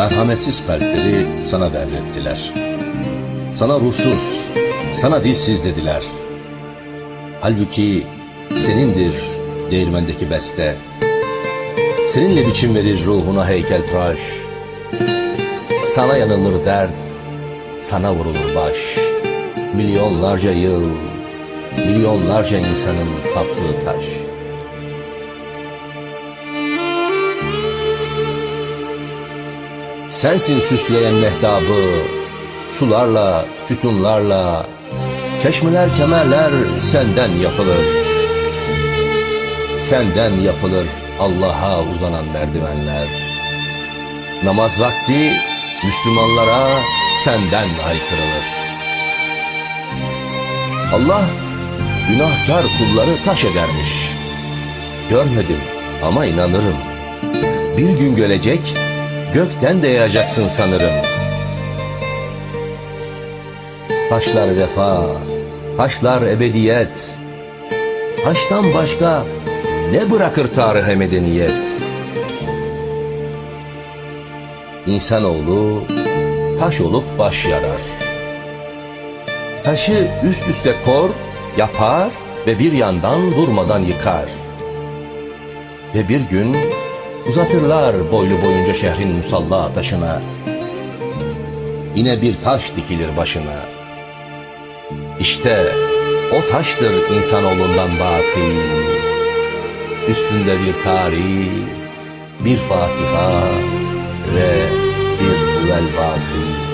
merhametsiz kalpleri sana benzettiler. Sana ruhsuz, sana dilsiz dediler. Halbuki senindir değirmendeki beste. Seninle biçim verir ruhuna heykeltıraş. Sana yanılır dert, sana vurulur baş. Milyonlarca yıl, milyonlarca insanın taptığı taş. Sensin süsleyen mehtabı, sularla, sütunlarla, çeşmeler, kemerler senden yapılır. Senden yapılır Allah'a uzanan merdivenler. Namaz vakti Müslümanlara senden aykırılır. Allah günahkar kulları taş edermiş. Görmedim ama inanırım. Bir gün gelecek, gökten de yağacaksın sanırım. Taşlar vefa, taşlar ebediyet. Taştan başka ne bırakır tarihe medeniyet? İnsanoğlu taş olup baş yarar. Taşı üst üste kor, yapar ve bir yandan durmadan yıkar. Ve bir gün uzatırlar boylu boyunca şehrin musalla taşına. Yine bir taş dikilir başına. İşte o taştır insanoğlundan baki. Üstünde bir tarih, bir Fatiha ve bir Huvel.